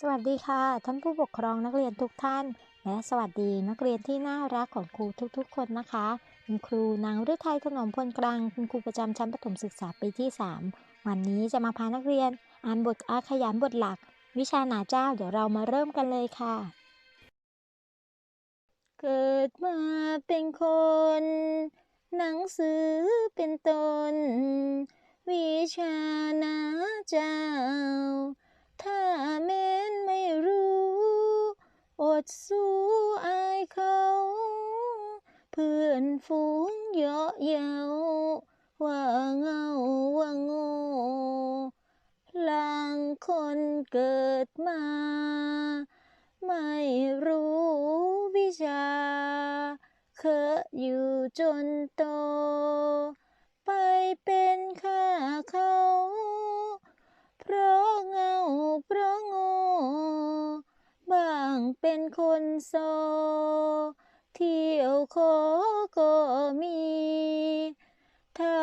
สวัสดีค่ะ ท่านผู้ปกครองนักเรียนทุกท่าน และสวัสดีนักเรียนที่น่ารักของครูทุกๆ คนนะคะ คุณครูนางฤทัยถนอมพลกลางคุณครูประจำชั้นประถมศึกษาปีที่ 3 วันนี้จะมาพานักเรียน อ่านบทอาขยานบทหลัก วิชาหนาเจ้าเดี๋ยวเรามาเริ่มกันเลยค่ะ เกิดมาเป็นคน หนังสือเป็นตน วิชาหนาเจ้า ถ้าแม้นไม่รู้ อ ดสู้อายเขา เพื่อนฝูงเยาะเย้าว่าเงาว่าโง่ลางคนเกิดมา ไม่รู้วิชา เคอะอยู่จนโต ไปเป็นข้าเขา เพราะเงาเพราะโง่บ้าง เป็นคนโซ เที่ยวขอก็มี ถ้า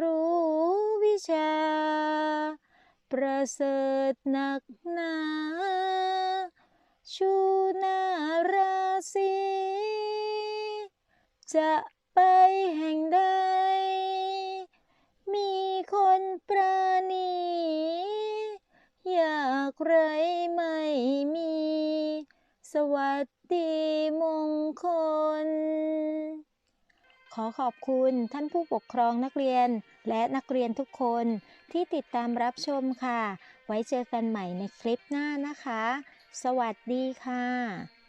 รู้วิชา ประเสริฐหนักหนา ชูนาราศีจะไปแห่งใด มีคนปราณี อยากไรไม่มี สวัสดีมงคล ขอขอบคุณท่านผู้ปกครองนักเรียนและนักเรียนทุกคนที่ติดตามรับชมค่ะ ไว้เจอกันใหม่ในคลิปหน้านะคะ สวัสดีค่ะ